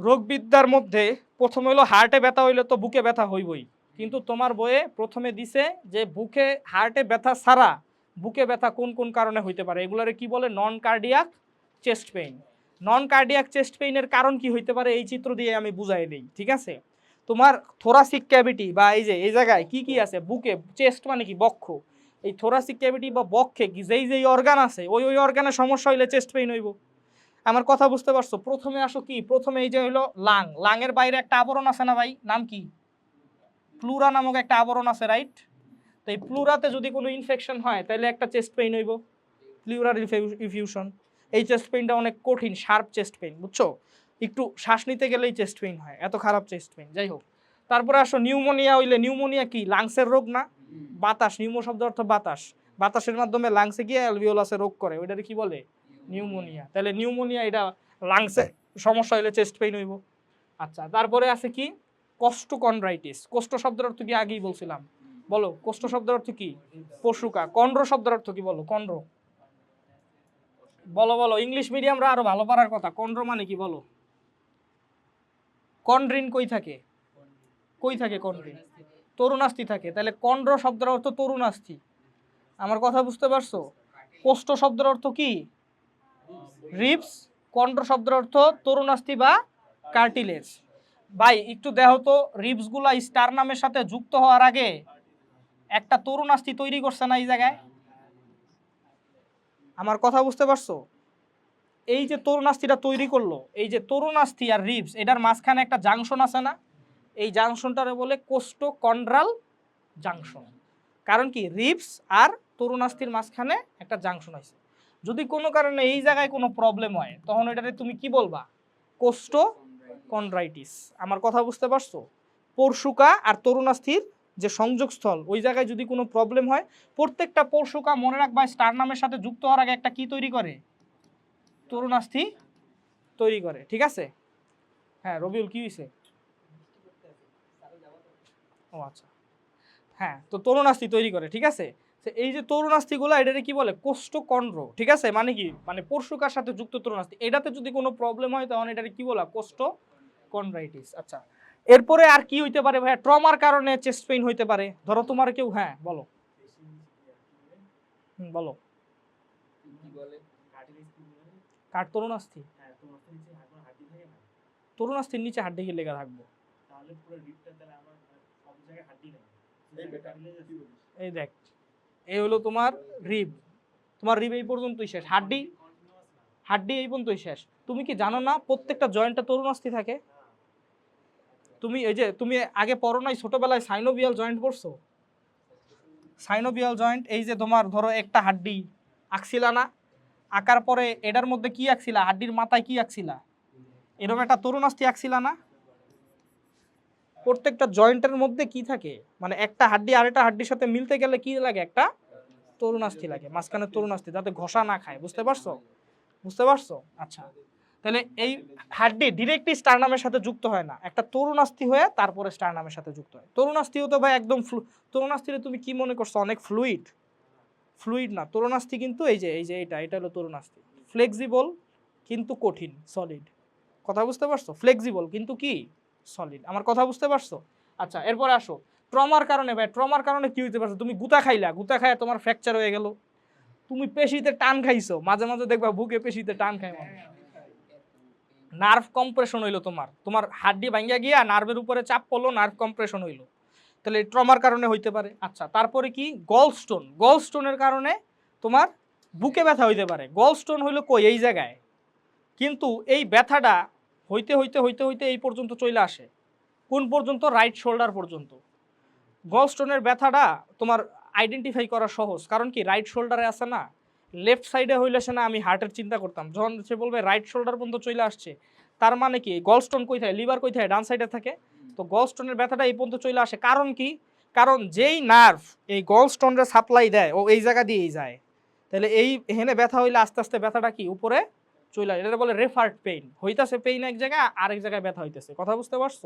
রোগবিদ্যার মধ্যে প্রথমে হলো হার্টে ব্যথা হইলে তো বুকে ব্যথা হইবই। কিন্তু তোমার বইয়ে প্রথমে দিছে যে বুকে হার্টে ব্যথা ছাড়া বুকে ব্যথা কোন কোন কারণে হইতে পারে? এগুলোরে কি বলে? Non cardiac chest pain non cardiac chest পেইনের কারণ কি হইতে পারে? এই চিত্র দিয়ে আমি বুঝাই দিই, ঠিক আছে? তোমার থোরাসিক ক্যাভিটি বা এই যে, এই জায়গায় কি কি আছে? বুকে চেস্ট মানে কি? বক্ষ। এই থোরাসিক ক্যাভিটি বা বক্ষে যেই যেই অর্গান আছে, ওই ওই অর্গানের সমস্যা হইলে চেস্ট পেইন হইব। আমার কথা বুঝতে পারছ? প্রথমে আসো কি? প্রথমে এই যে হইল লাং। লাংয়ের বাইরে একটা আবরণ আছে না ভাই? নাম কি? প্লুরা নামক একটা আবরণ আছে রাইট তো এই প্লুরাতে যদি কোনো ইনফেকশন হয়, তাহলে একটা চেস্ট পেইন হইব। প্লুরার ইফিউশন এই চেস্ট পেইনটা অনেক কঠিন শার্প চেস্ট পেইন বুঝছ? একটু শ্বাস নিতে গেলেই চেস্ট পেইন হয়, এত খারাপ চেস্ট পেইন যাই হোক। তারপরে আসো, নিউমোনিয়া হইলে, নিউমোনিয়া কি? লাংসের রোগ না? বাতাস, নিউমো শব্দ অর্থ বাতাস। বাতাসের মাধ্যমে লাংসে গিয়ে অ্যালভিওলাসে রোগ করে, ওইটারে কি বলে? নিউমোনিয়া তাহলে নিউমোনিয়া এটা লাংসে সমস্যা হলে চেস্ট পেইন হইব। আচ্ছা তারপরে আছে কি? কোস্টোকন্ড্রাইটিস কোষ্ঠ শব্দের অর্থ কি? আগেই বলছিলাম। বলো কোষ্ঠ শব্দের অর্থ কি? পশুকা। কন্ড্র শব্দের অর্থ কি? বলো কন্ড্র বলো বলো ইংলিশ মিডিয়ামরা আরও ভালো পারার কথা। কন্ড্র মানে কি? বলো। কন্ড্রিন কই থাকে? কই থাকে কন্ড্রিন তরুণাস্থি থাকে। তাহলে কন্ড্র শব্দের অর্থ তরুণাস্থি। আমার কথা বুঝতে পারছ? কোষ্ঠ শব্দের অর্থ কি? রিপস কন্ড্র শব্দের অর্থ তরুণাস্থি বা কার্টিলেজ। ভাই, একটু দেখো তো, রিপসগুলা স্টার নামের সাথে যুক্ত হওয়ার আগে একটা তরুণাস্থি তৈরি করছে না এই জায়গায়? আমার কথা বুঝতে পারছ? এই যে তরুণাস্থিটা তৈরি করল, এই যে তরুণাস্থি আর রিপস, এটার মাঝখানে একটা জাংশন আছে না? এই জাংশনটারে বলে কোস্টোকন্ড্রাল জাংশন। কারণ কি? রিপস আর তরুণাস্থির মাঝখানে একটা জাংশন আছে যদি কোনো কারণে এই জায়গায় কোনো প্রবলেম হয়, তখন এটাতে তুমি কি বলবা? কোস্টো কন্ড্রাইটিস আমার কথা বুঝতে পারছ? পরশুকা আর তরুণাস্থির যে সংযোগস্থল, ওই জায়গায় যদি কোনো প্রবলেম হয়, প্রত্যেকটা পরশুকা মনে রাখবা স্টার নামের সাথে যুক্ত হওয়ার আগে একটা কি তৈরি করে? তরুণাস্থি তৈরি করে, ঠিক আছে? হ্যাঁ রবিউল, কি হয়েছে ও আচ্ছা। হ্যাঁ তো তরুণাস্থি তৈরি করে, ঠিক আছে? এই যে তরুণাস্থিগুলো এটাকে কি বলে? কোষ্ঠকন্ড্র ঠিক আছে? মানে কি? মানে পরশুকার সাথে যুক্ত তরুণাস্থি এটাতে যদি কোনো প্রবলেম হয় তখন এটাকে কি বলা? কোষ্ঠ কন্ড্রাইটিস আচ্ছা। এরপরে আর কি হইতে পারে ভাইয়া? ট্রমার কারণে চেস্ট পেইন হইতে পারে। ধরো তোমার কেউ হ্যাঁ বলো। হুম, বলো। কাঠ তরুণাস্থি তরুণাস্থির নিচে হাড্ডি লেগে থাকব। এই দেখ। এই হলো তোমার রিব। তোমার রিব এই পর্যন্তই শেষ। হাড্ডি? হাড্ডি এই পর্যন্তই শেষ। তুমি কি জানো না, প্রত্যেকটা জয়েন্টটা তরুণাস্থি থাকে? তুমি এই যে, তুমি আগে পড়ো নাই, ছোটবেলায় সাইনোবিয়াল জয়েন্ট পড়ছো? সাইনোবিয়াল জয়েন্ট, এই যে তোমার ধরো একটা হাড্ডি আঁকছিলা না, আঁকার পরে এটার মধ্যে কি আঁকছিলা হাড্ডির মাথায় কি আঁকছিলা এরকম একটা তরুণাস্থি আঁকছিলা না? প্রত্যেকটা জয়েন্টের মধ্যে কি থাকে? মানে একটা হাড্ডি আরেকটা হাড্ডির সাথে মিলতে গেলে কি লাগে? একটা তরুণাস্থি লাগে, মাঝখানে তরুণাস্থি যাতে ঘষা না খায়। বুঝতে পারছ? বুঝতে পারছ? আচ্ছা। তাহলে এই হাড্ডি ডিরেক্টলি স্টার নামের সাথে যুক্ত হয় না। একটা তরুণাস্থি হয়ে তারপরে স্টার নামের সাথে যুক্ত হয়। তরুণাস্থিও তো ভাই একদম তরুণাস্থিরে তুমি কি মনে করছ? অনেক ফ্লুইড ফ্লুইড না। তরুণাস্থি কিন্তু এই যে এই যে এটা এটা হলো তরুণাস্থি ফ্লেক্সিবল কিন্তু কঠিন সলিড কথা বুঝতে পারছ? ফ্লেক্সিবল কিন্তু কি? সলিড আমার কথা বুঝতে পারছ? আচ্ছা এরপরে আসো। ট্রমার কারণে ভাই, ট্রমার কারণে কি হইতে পারছ? তুমি গুতা খাইলা, গুতা খায় তোমার ফ্র্যাকচার হয়ে গেল। তুমি পেশিতে টান খাইছো, মাঝে মাঝে দেখবা বুকে পেশিতে টান মানুষ। নার্ভ কম্প্রেশন হইল তোমার। তোমার হাড্ডি ভাঙ্গা গিয়া নার্ভের উপরে চাপ পড়ল নার্ভ কম্প্রেশন হইল। তাহলে ট্রমার কারণে হইতে পারে। আচ্ছা তারপরে কি? গল স্টোন গল স্টোনের কারণে তোমার বুকে ব্যথা হইতে পারে। গল স্টোন হইল কই? এই জায়গায়। কিন্তু এই ব্যথাটা হইতে হইতে হইতে হইতে এই পর্যন্ত চলে আসে। কোন পর্যন্ত? রাইট শোল্ডার পর্যন্ত। গল স্টোনের ব্যথাটা তোমার আইডেন্টিফাই করা সহজ। কারণ কি? রাইট শোল্ডারে আছে না? লেফট সাইডে হইলে সে না, আমি হার্টের চিন্তা করতাম। যখন সে বলবে রাইট শোল্ডার পর্যন্ত চলে আসছে, তার মানে কি? গলস্টোন কই থাকে? লিভার কই থাকে? ডান সাইডে থাকে। তো গলস্টোনের ব্যথাটা এই পর্যন্ত চলে আসে। কারণ কি? কারণ যেই নার্ভ এই গলস্টোনের সাপ্লাই দেয়, ও এই জায়গা দিয়েই যায়। তাহলে এই এখানে ব্যথা হইলে আস্তে আস্তে ব্যথাটা কি? উপরে চলে এটা বলে রেফার্ড পেইন হইতাছে পেইন এক জায়গায়, আরেক জায়গায় ব্যথা হইতেছে। কথা বুঝতে পারছ?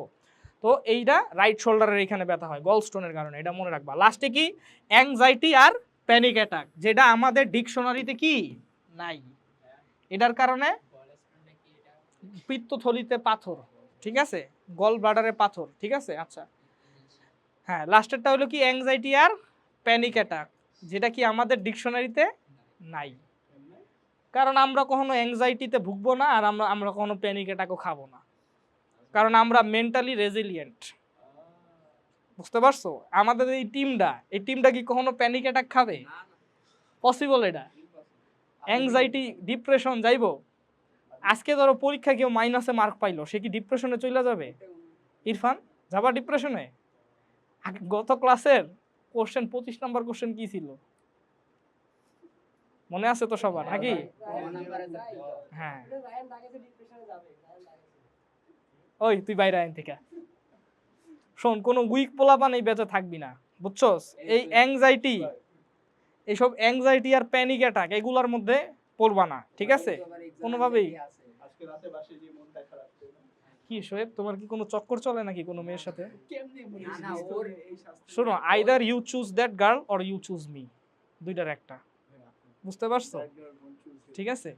তো এইটা রাইট শোল্ডারের এখানে ব্যথা হয় গলস্টোনের কারণে, এটা মনে রাখবা। লাস্টে কি? অ্যাংজাইটি আর প্যানিক অ্যাটাক যেটা আমাদের ডিকশনারিতে কি? নাই। এটার কারণে পিত্তথলিতে পাথর, ঠিক আছে? গল ব্লাডারে পাথর, ঠিক আছে? আচ্ছা। হ্যাঁ লাস্টেরটা হলো কি? অ্যাংজাইটি আর প্যানিক অ্যাটাক যেটা কি আমাদের ডিকশনারিতে নাই। কারণ আমরা কখনো অ্যাংজাইটিতে ভুগবো না আর আমরা আমরা কখনো প্যানিক অ্যাটাকও খাব না। কারণ আমরা মেন্টালি রেজিলিয়েন্ট বুঝতে পারছ? আমাদের এই টিমটা এই টিমটা কি কখনো প্যানিক অ্যাটাক খাবে? পসিবল এটা? অ্যাংজাইটি ডিপ্রেশন যাইবো? আজকে ধরো পরীক্ষা কেউ মাইনাসে মার্ক পাইলো সে কি ডিপ্রেশনে চলে যাবে? ইরফান যাবা ডিপ্রেশনে গত ক্লাসের কোশ্চেন পঁচিশ নম্বর কোশ্চেন কি ছিল? মনে আছে তো সবার নাকি? হ্যাঁ। ওই তুই বাইরে আইন থেকে শোন কোনো উইক পোলাপান এই বেঁচে থাকবি না বুঝছস? এই অ্যাংজাইটি এইসব অ্যাংজাইটি আর প্যানিক অ্যাটাক এগুলোর মধ্যে পড়বা না ঠিক আছে? কোনোভাবেই। আজকে রাতে বাসে যে মনটা খারাপ ছিল না? কি শোয়েব তোমার কি কোনো চক্কর চলে নাকি কোনো মেয়ের সাথে? শোনো either you choose that girl or you choose me দুইটার একটা। বুঝতে পারছ? ঠিক আছে।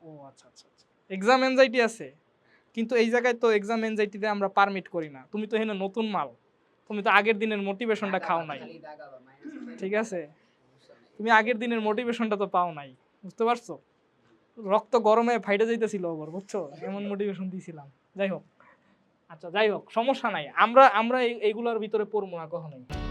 ও আচ্ছা আচ্ছা আচ্ছা। এক্সাম এনজাইটি আছে? কিন্তু এই জায়গায় তো এক্সাম এনজাইটিতে আমরা পারমিট করি না। তুমি তো এখানে নতুন মাল। তুমি তো আগের দিনের মোটিভেশনটা খাও নাই। ঠিক আছে? তুমি আগের দিনের মোটিভেশনটা তো পাও নাই। বুঝতে পারছ? রক্ত গরমে ফাইটে যাইতেছিল ওপর বুঝছ? এমন মোটিভেশন দিয়েছিলাম যাই হোক। আচ্ছা যাই হোক সমস্যা নাই। আমরা আমরা এই- এইগুলোর ভিতরে পড়ব না কখনোই।